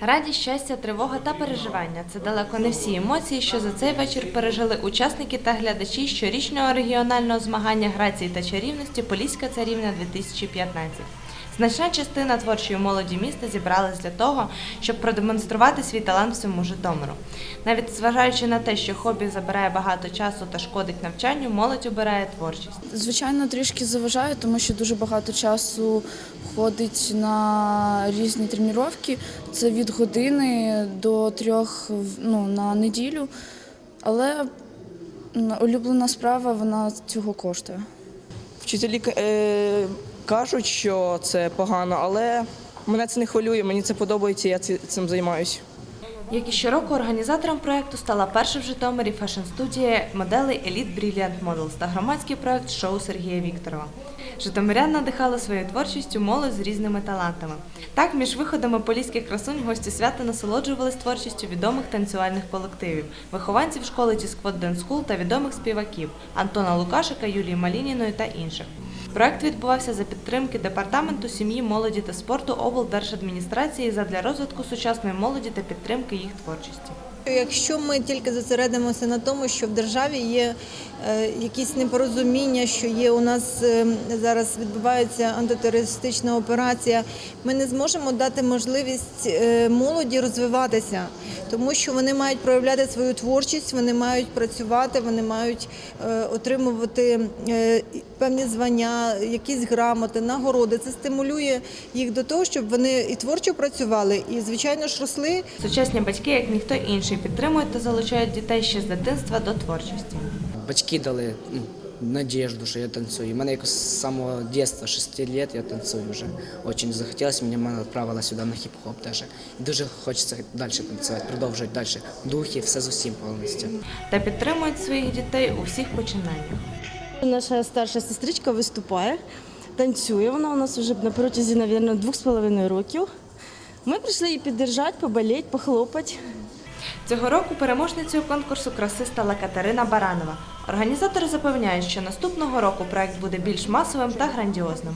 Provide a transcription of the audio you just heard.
Радість, щастя, тривога та переживання це далеко не всі емоції, що за цей вечір пережили учасники та глядачі щорічного регіонального змагання грації та чарівності Поліська царівна 2015. Значна частина творчої молоді міста зібралась для того, щоб продемонструвати свій талант всьому Житомиру. Навіть зважаючи на те, що хобі забирає багато часу та шкодить навчанню, молодь обирає творчість. Звичайно, трішки заважаю, тому що дуже багато часу ходить на різні тренування. Це від години до трьох ну, на неділю. Але улюблена справа вона цього коштує. Вчителі е, кажуть, що це погано, але мене це не хвилює, мені це подобається, я цим займаюся. Як і щороку, організатором проекту стала перша в Житомирі фешн-студія моделей Elite Brilliant Models та громадський проект шоу Сергія Вікторова. Житомирян надихали своєю творчістю молодь з різними талантами. Так, між виходами поліських красунь гості свята насолоджувались творчістю відомих танцювальних колективів, вихованців школи Dance School та відомих співаків Антона Лукашика, Юлії Малініної та інших. Проект відбувався за підтримки департаменту сім'ї, молоді та спорту облдержадміністрації задля розвитку сучасної молоді та підтримки їх творчості. Якщо ми тільки зосередимося на тому, що в державі є е, якісь непорозуміння, що є у нас е, зараз відбувається антитерористична операція, ми не зможемо дати можливість е, молоді розвиватися, тому що вони мають проявляти свою творчість, вони мають працювати, вони мають отримувати певні звання, якісь грамоти, нагороди. Це стимулює їх до того, щоб вони і творчо працювали, і звичайно ж росли. Сучасні батьки, як ніхто інший, підтримують та залучають дітей ще з дитинства до творчості. Батьки дали ну, надежду, що я танцюю. У мене якось з самого дитинства, 6 років я танцюю вже. Очень захотілося, мені мама відправила сюди на хіп-хоп теж. Дуже хочеться далі танцювати, продовжувати далі. Духи, все з усім повністю. Та підтримують своїх дітей у всіх починаннях. Наша старша сестричка виступає, танцює. Вона у нас вже на протязі, мабуть, двох з половиною років. Ми прийшли її піддержати, поболіти, похлопати. Цього року переможницею конкурсу краси стала Катерина Баранова. Організатори запевняють, що наступного року проект буде більш масовим та грандіозним.